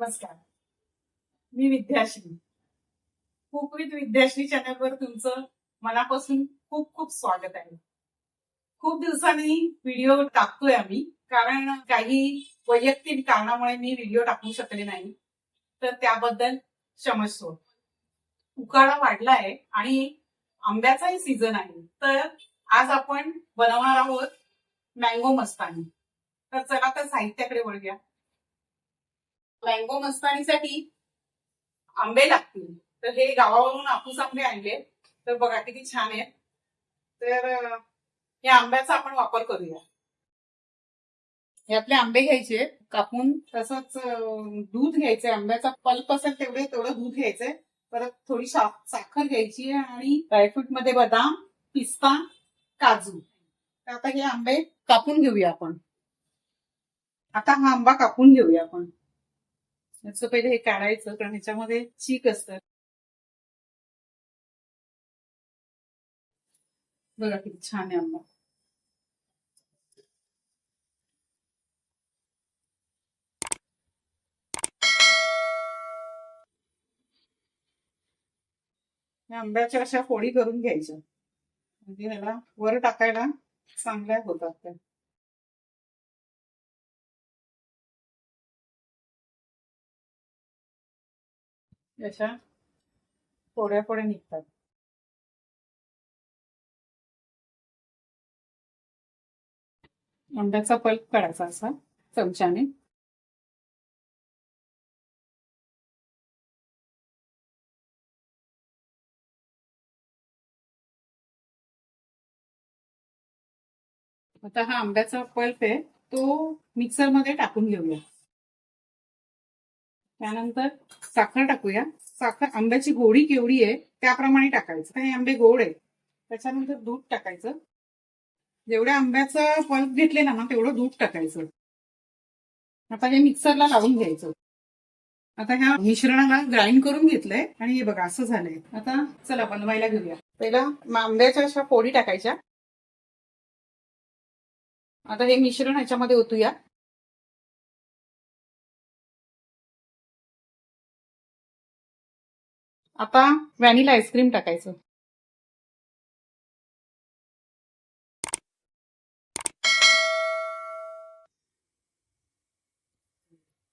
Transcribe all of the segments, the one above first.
नमस्कार. मी Vidyashree. Cook with Vidyashree चॅनलवर तुमचं मनापासून खूप खूप स्वागत आहे. खूप दिवसांनी व्हिडिओ टाकतोय आम्ही कारण काही वैयक्तिक कारणामुळे मी व्हिडिओ टाकू शकले नाही. तर त्याबद्दल क्षमस्व उकाडा वाढलाय आणि आंब्याचाही सीझन आहे. तर आज आपण बनवणार आहोत मँगो मस्तानी. तर चला तर साहित्याकडे वळूया. मँगो मस्तानीसाठी आंबे लागतील. तर हे गावावरून आपूस आंबे आणले. तर बघा किती छान आहेत. तर या आंब्याचा आपण वापर करूया. हे आपले आंबे घ्यायचे कापून तसंच दूध घ्यायचंय. आंब्याचा पल्प असेल तेवढे तेवढं दूध घ्यायचंय. परत थोडी साखर घ्यायची आणि ड्रायफ्रूटमध्ये बदाम पिस्ता काजू. तर आता हे आंबे कापून घेऊया आपण. आता हा आंबा कापून घेऊया आपण. याचं पहिले हे काढायचं कारण ह्याच्यामध्ये चीक असतात. बघा किती छान आहे आंबा. आंब्याच्या अशा फोडी करून घ्यायच्या. म्हणजे ह्याला वर टाकायला चांगल्या होतात त्या. अशा फोड्या फोड्या निघतात. अंड्याचा पल्प काढायचा असा चमच्याने. आता हा आंब्याचा पल्प आहे तो मिक्सरमध्ये टाकून घेऊया. त्यानंतर साखर टाकूया. साखर आंब्याची गोडी केवढी आहे त्याप्रमाणे टाकायचं. हे आंबे गोड आहे त्याच्यानंतर दूध टाकायचं. जेवढ्या आंब्याचं पल्प घेतले ना तेवढं दूध टाकायचं. आता हे मिक्सरला लावून घ्यायचं. आता ह्या मिश्रणाला ग्राइंड करून घेतलंय आणि हे बघा असं झालंय. आता चला बनवायला घेऊया. पहिला आंब्याच्या अशा फोडी टाकायच्या. आता हे मिश्रण ह्याच्यामध्ये ओतूया. आता व्हॅनिला आईस्क्रीम टाकायचं.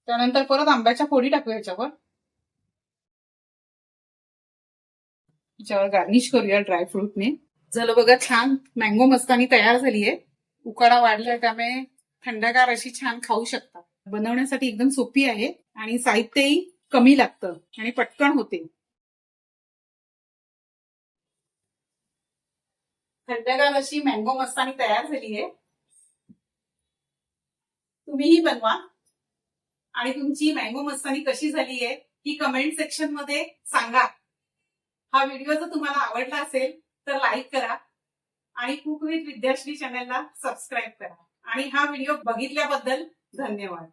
त्यानंतर परत आंब्याच्या फोडी टाकू याच्यावर. याच्यावर गार्निश करूया ड्रायफ्रूटने झालं बघा छान मँगो मस्तानी तयार झालीये. उकाडा वाढलाय त्यामुळे थंडगार अशी छान खाऊ शकता. बनवण्यासाठी एकदम सोपी आहे आणि साहित्यही कमी लागतं आणि पटकन होते. थंडगार अशी मँगो मस्तानी तयार झाली आहे. तुम्हीही बनवा. आणि तुमची मँगो मस्तानी कशी झाली आहे ही कमेंट सेक्शनमध्ये सांगा. हा व्हिडिओ जर तुम्हाला आवडला असेल तर लाईक करा. आणि कुक विथ विद्याश्री चॅनलला सबस्क्राईब करा. आणि हा व्हिडिओ बघितल्याबद्दल धन्यवाद.